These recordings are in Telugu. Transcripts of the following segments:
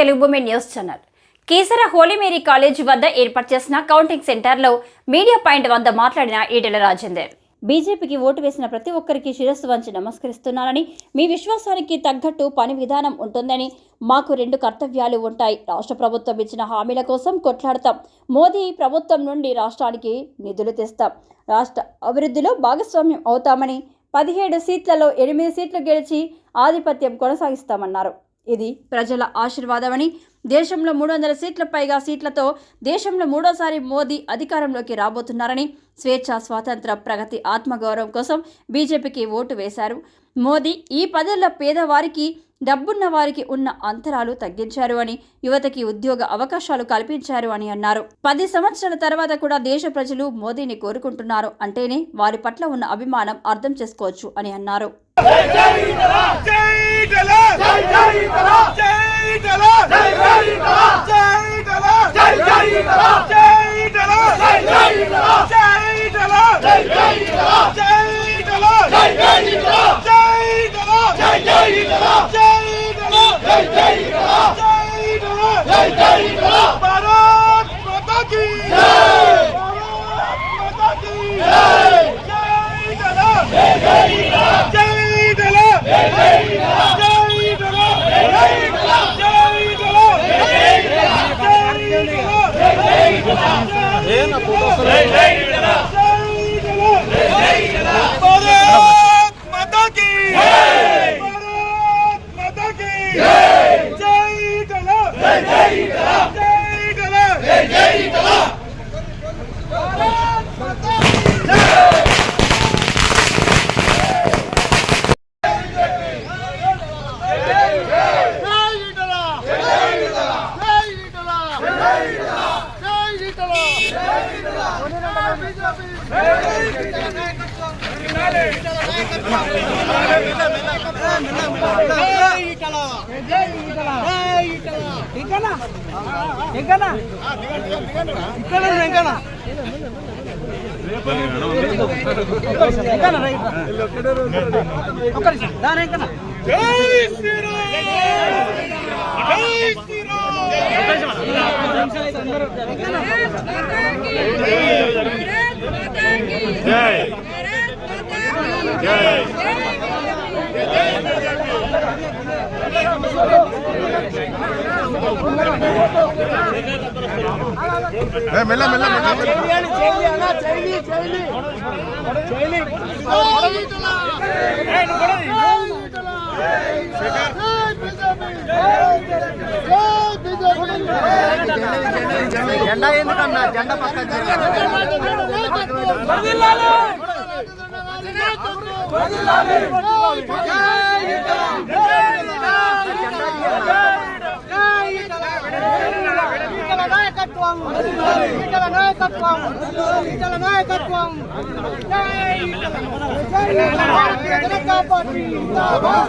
Telugu Bhoomi news channel. Keesara Holy Mary college వద్ద ఏర్పాటు చేసిన కౌంటింగ్ సెంటర్లో మీడియా పాయింట్ వద్ద మాట్లాడిన ఈటెల రాజేందర్. బీజేపీకి ఓటు వేసిన ప్రతి ఒక్కరికి శిరస్సు వంచి నమస్కరిస్తున్నానని మీ విశ్వాసానికి తగ్గట్టు పని విధానం ఉంటుందని మాకు రెండు కర్తవ్యాలు ఉంటాయి. రాష్ట్ర ప్రభుత్వం ఇచ్చిన హామీల కోసం కొట్లాడతాం. మోదీ ప్రభుత్వం నుండి రాష్ట్రానికి నిధులు తెస్తాం. రాష్ట్ర అభివృద్ధిలో భాగస్వామ్యం అవుతామని పదిహేడు సీట్లలో ఎనిమిది సీట్లు గెలిచి ఆధిపత్యం కొనసాగిస్తామన్నారు. ఇది ప్రజల ఆశీర్వాదమని. దేశంలో మూడు వందల సీట్ల పైగా సీట్లతో దేశంలో మూడోసారి మోదీ అధికారంలోకి రాబోతున్నారని స్వేచ్ఛ స్వాతంత్ర ప్రగతి ఆత్మగౌరవం కోసం బీజేపీకి ఓటు వేశారు. మోదీ ఈ పదేళ్ళ పేదవారికి డబ్బున్న వారికి ఉన్న అంతరాలు తగ్గించారు అని యువతకి ఉద్యోగ అవకాశాలు కల్పించారు అని అన్నారు. పది సంవత్సరాల తర్వాత కూడా దేశ ప్రజలు మోదీని కోరుకుంటున్నారు అంటేనే వారి పట్ల ఉన్న అభిమానం అర్థం చేసుకోవచ్చు అని అన్నారు. Hey, hey! Helena, por nossa వెంకన్నా. ఇక్కడ వెంకన్నా. వెంకన్నా రైట్ మెల్ల మెల్ల జెండా ఎందుకన్నా జెండా పక్కన నాయకత్వం. ఈటల నాయకత్వం. ఈటల నాయకత్వం జనతా పార్టీ.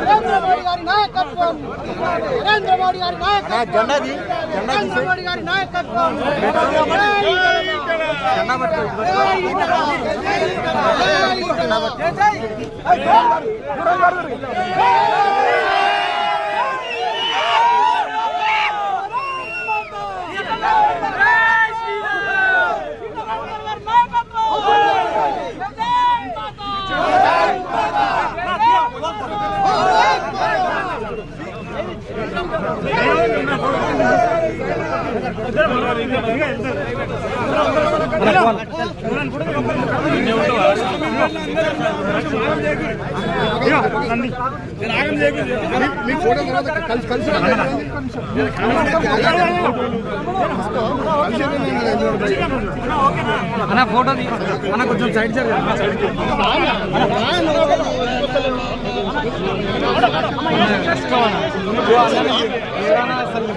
నరేంద్ర మోడీ గారి నాయకత్వం. నరేంద్ర మోడీ గారి నాయకత్వం. నరేంద్ర మోడీ గారి నాయకత్వం. మీ ఫోటో తర్వాత కలిసి కలిసి అన్న ఫోటో అన్న కొంచెం సైడ్ చేయాలి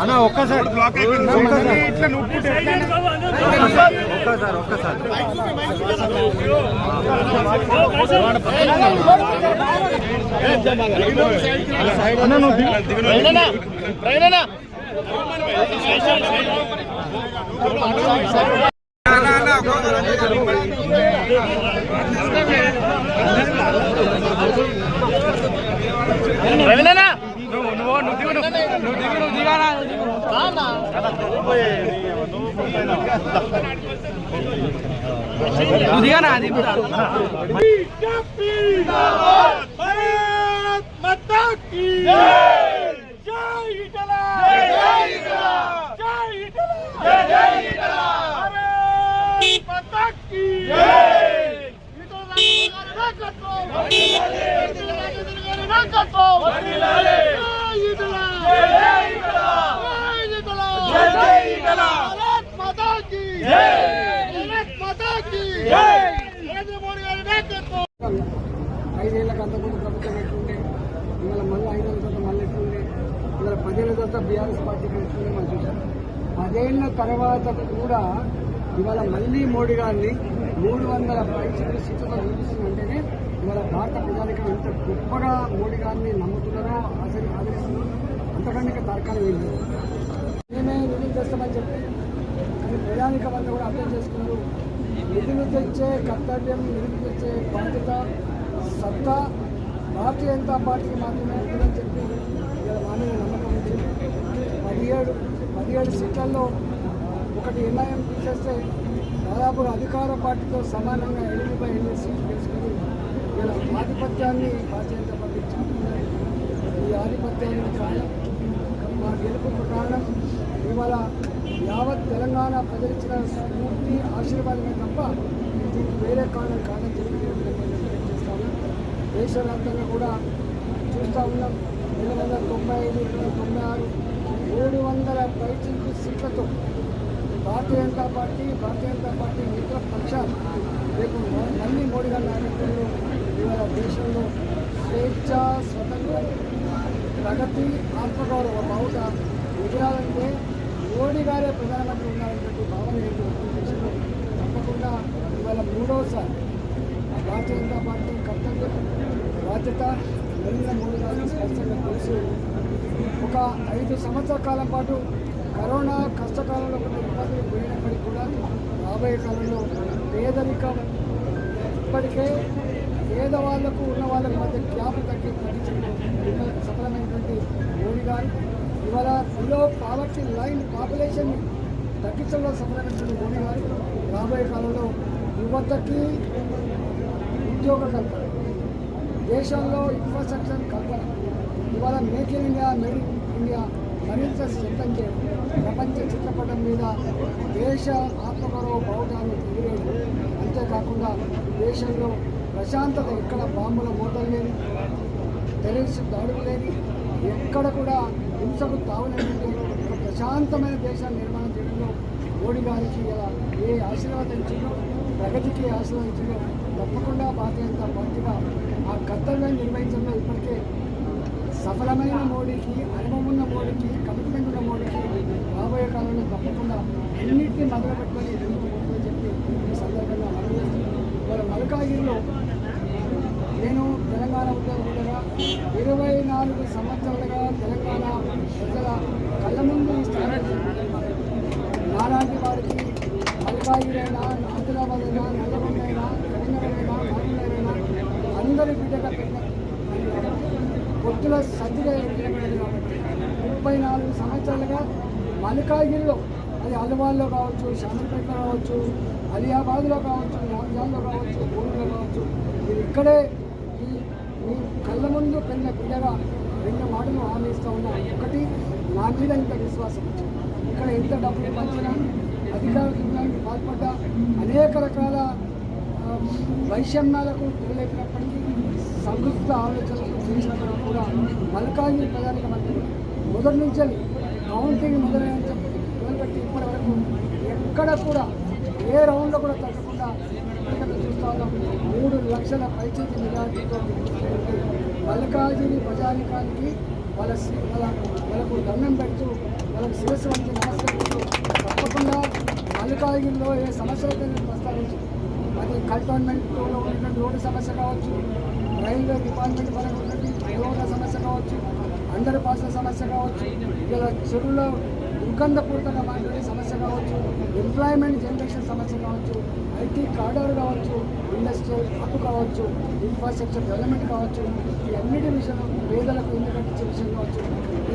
అన్న ఒక్కసారి. ఇట్లా నొప్పి ఒక్కసారి. ఒక్కసారి. అన్న నువ్వు దిగు. నువ్వు నువ్వు దిగు నువ్వు దిగు నువ్వు దిగానా నువ్వు దిగానా ఐదేళ్ళకు అంతకుముందు ప్రభుత్వం ఎట్లుండే? ఇవాళ మళ్ళీ ఐదు వందల శాతం మళ్ళీ ఎట్లుంది? ఇవాళ పదేళ్ళ తర్వాత బీఆర్ఎస్ పార్టీకి ఎట్లుంది మనం చూసాం పదేళ్ళ తర్వాత కూడా ఇవాళ మళ్ళీ మోడీ గారిని మూడు వందల పైసలు సీట్లతో చూపిస్తుందంటేనే ఇవాళ భారత ప్రజానికి ఎంత గొప్పగా మోడీ గారిని నమ్ముతున్నారో ఆచరి ఆదరిస్తున్నారో. అంతకంటే తర్కాలు వెళ్ళి మేమే నిధులు తెస్తామని చెప్పి కానీ ప్రజానిక వల్ల కూడా అర్థం చేసుకున్నారు. నిధులు తెచ్చే కర్తవ్యం నిధులు తెచ్చే బాధ్యత సత్తా భారతీయ జనతా పార్టీకి మాత్రమే ఉంటుందని చెప్పి ఇలా మానే నమ్మకం ఇచ్చింది పదిహేడు పదిహేడు సీట్లలో ఒకటి ఎన్ఐఎం తీసేస్తే దాదాపు అధికార పార్టీతో సమానంగా ఎనిమిది బై ఎనిమిది సీట్లు తీసుకుని ఇలా ఆధిపత్యాన్ని భారతీయ జనతా పార్టీ చాటుకున్నారు ఈ ఆధిపత్యానికి కారణం మా గెలుపుకు కారణం ఇవాళ యావత్ తెలంగాణ ప్రజలిచ్చిన స్ఫూర్తి ఆశీర్వాదమే తప్ప దీనికి వేరే కారణం కాదని చెప్పి నేను విజ్ఞప్తి చేస్తా ఉన్నాను దేశవ్యాప్తంగా కూడా చూస్తూ ఉన్నాం. రెండు వందల తొంభై ఐదు రెండు వందల తొంభై ఆరు మూడు వందల పైచింపు సీట్లతో భారతీయ జనతా పార్టీ భారతీయ జనతా పార్టీ మిత్ర పక్షాలు రేపు మళ్ళీ మోడీ గారి నాయకత్వంలో ఇవాళ దేశంలో స్వేచ్ఛ స్వతంత్ర ప్రగతి ఆత్మగౌరవ బావుట ఎదురాలంటే మోడీ గారే ప్రధానమంత్రి ఉన్నారనేటువంటి భావన ఏంటి దేశంలో తప్పకుండా ఇవాళ మూడవసారి భారతీయ జనతా పార్టీ కర్తవ్యం బాధ్యత నరేంద్ర మోడీ గారిని స్పష్టంగా తెలుసు ఒక ఐదు సంవత్సరాల కాలం పాటు కరోనా కష్టకాలంలో కొన్ని ఇబ్బందులు పోయినప్పటికీ కూడా రాబోయే కాలంలో పేదరికం ఇప్పటికే పేదవాళ్ళకు ఉన్న వాళ్ళకి మధ్య గ్యాప్ తగ్గి తగ్గించడం సఫలమైనటువంటి మోడీ గారు. ఇవాళ బిలో పావర్టీ లైన్ పాపులేషన్ తగ్గించడంలో సఫలమైనటువంటి మోడీ గారు. రాబోయే కాలంలో యువతకి ఉద్యోగ కల్పన దేశంలో ఇన్ఫ్రాస్ట్రక్చర్ కల్పన. ఇవాళ make in India made India మరింత సిద్ధం చేయడం ప్రపంచ చిత్రపటం మీద దేశ ఆత్మగౌరవ బావుటాన్ని ఎగిరేయడం అంతేకాకుండా దేశంలో ప్రశాంతత ఎక్కడ బాంబుల మూతలు లేని టెర్రరిస్ట్ దాడులు లేని ఎక్కడ కూడా హింసకు తావులేని ప్రశాంతమైన దేశాన్ని నిర్మాణం చేయడంలో మోడీ గారికి ఇలా ఏ ఆశీర్వాదం చేయడం ప్రగతికి ఆశీర్వాదం తప్పకుండా భారతీయ జనతా పార్టీగా ఆ కర్తవ్యాన్ని నిర్వహించడంలో ఇప్పటికే సఫలమైన మోడీకి అనుభవం ఉన్న మోడీకి కమిట్మెంట్ ఉన్న మోడీకి రాబోయే కాలంలో తప్పకుండా అన్నింటినీ మొదలు పెట్టుకొని ఎందుకు చెప్పి ఈ సందర్భంగా మనం చేస్తున్నాం. ఇవాళ మల్కాగిరిలో నేను తెలంగాణ ఉద్యోగులుగా ఇరవై నాలుగు సంవత్సరాలుగా తెలంగాణ ప్రజల కళ్ళ ముందు ఈ స్థానాన్ని నాలాంటి వారికి మల్కాగిరైనా ఆదిలాబాద్ అయినా నల్లగొండ అయినా కరీంనగర్ అయినా మామూలైనా అందరి బిడ్డగా పెట్టిన పొత్తుల సర్దిగా నిలబడేది కాబట్టి ముప్పై నాలుగు సంవత్సరాలుగా మల్కాగిరిలో అది అల్వాల్లో కావచ్చు శాంతిపేట కావచ్చు అలియాబాద్లో కావచ్చు నాంజాల్లో కావచ్చు భూమిలో కావచ్చు. మీరు ఇక్కడే ఈ మీ కళ్ళ ముందు పెళ్ళ బిడ్డగా రెండు మాటలు హామీ ఇస్తూ ఒకటి నా మీద ఇంత విశ్వాసం వచ్చింది. ఇక్కడ ఎంత డబ్బులు పంచినా అధికార దుర్గానికి పాల్పడ్డ అనేక రకాల వైషమ్యాలకు తెలియలేపినప్పటికీ సంయుక్త ఆలోచనలు చేసినప్పుడు కూడా మల్కాగిరి ప్రజానికి మధ్య మొదటి నుంచి కౌంటింగ్ మొదలైన మొదలుపెట్టి ఇప్పటి వరకు ఎక్కడ కూడా ఏ రౌండ్లో కూడా తగ్గకుండా ఇప్పటికైనా చూస్తా సంవత్సరాల్లో మూడు లక్షల పైచేతి నిరాటితో మల్లికార్జుని ప్రజానికానికి వాళ్ళ వాళ్ళ వాళ్ళకు దండం పెడుతూ వాళ్ళకు శిరస్సు వంటి నమస్కరిస్తూ తప్పకుండా మల్లికార్జునలో ఏ సమస్య అయితే నేను ప్రస్తావించి అది కంటోన్మెంట్లో ఉన్నటువంటి రోడ్డు సమస్య కావచ్చు రైల్వే డిపార్ట్మెంట్ వరకు ఉన్నటువంటి రోడ్ల సమస్య కావచ్చు అండర్ పాస్ల సమస్య కావచ్చు ఇలా చెరువులో దుర్గంధపూరితంగా మాట్లాడే సమస్య కావచ్చు ఎంప్లాయ్మెంట్ జనరేషన్ సమస్య కావచ్చు ఐటీ కార్డర్ కావచ్చు ఇండస్ట్రియల్ హక్కు కావచ్చు ఇన్ఫ్రాస్ట్రక్చర్ డెవలప్మెంట్ కావచ్చు ఈ అన్నిటి విషయం పేదలకు ఇల్లు కట్టించే విషయం కావచ్చు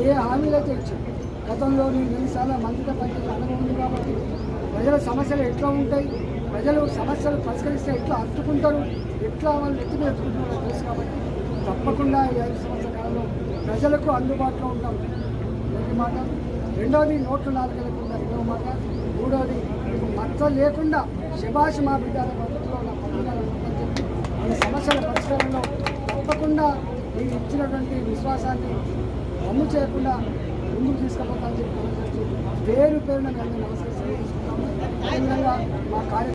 ఏ హామీలు అయితే ఇచ్చారు. గతంలో నేను ఎన్నిసార్లు మంత్రిగా పనిచేసిన అనుభవం ఉంది కాబట్టి ప్రజల సమస్యలు ఎట్లా ఉంటాయి ప్రజలు సమస్యలు పరిష్కరిస్తే ఎట్లా అట్టుకుంటారు ఎట్లా వాళ్ళు ఎత్తుకు ఎత్తుకుంటారో తెలుసు కాబట్టి తప్పకుండా ఈ ఐదు సంవత్సరాల కాలంలో ప్రజలకు అందుబాటులో ఉంటాం. మొదటి మాట రెండోది నోట్లు నాలుగేళ్ళకుండా రెండవ మాట మూడోది మీకు మచ్చ లేకుండా శబాష్ మా బిడ్డల పద్ధతిలో నా పట్టుదల చెప్పి ఈ సమస్యల పరిష్కారంలో తప్పకుండా మీరు ఇచ్చినటువంటి విశ్వాసాన్ని అమ్ము చేయకుండా ముందుకు తీసుకుపోతామని చెప్పి పేరు పేరున మేము నమస్కరిస్తున్నాము. విధంగా మా కార్య